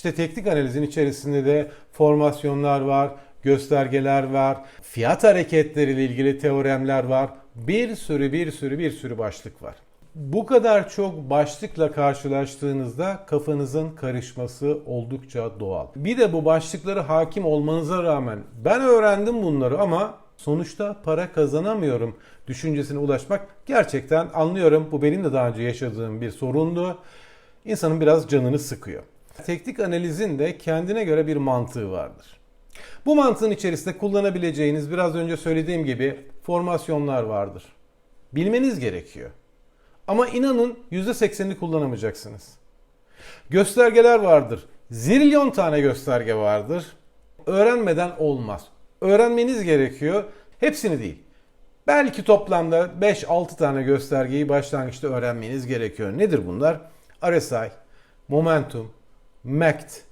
İşte teknik analizin içerisinde de formasyonlar var, göstergeler var, fiyat hareketleriyle ilgili teoremler var. Bir sürü bir sürü bir sürü başlık var. Bu kadar çok başlıkla karşılaştığınızda kafanızın karışması oldukça doğal. Bir de bu başlıkları hakim olmanıza rağmen ben öğrendim bunları ama sonuçta para kazanamıyorum düşüncesine ulaşmak gerçekten anlıyorum. Bu benim de daha önce yaşadığım bir sorundu. İnsanın biraz canını sıkıyor. Teknik analizin de kendine göre bir mantığı vardır. Bu mantığın içerisinde kullanabileceğiniz biraz önce söylediğim gibi formasyonlar vardır. Bilmeniz gerekiyor. Ama inanın %80'ini kullanamayacaksınız. Göstergeler vardır. Zilyon tane gösterge vardır. Öğrenmeden olmaz. Öğrenmeniz gerekiyor. Hepsini değil. Belki toplamda 5-6 tane göstergeyi başlangıçta öğrenmeniz gerekiyor. Nedir bunlar? RSI, Momentum, MACD,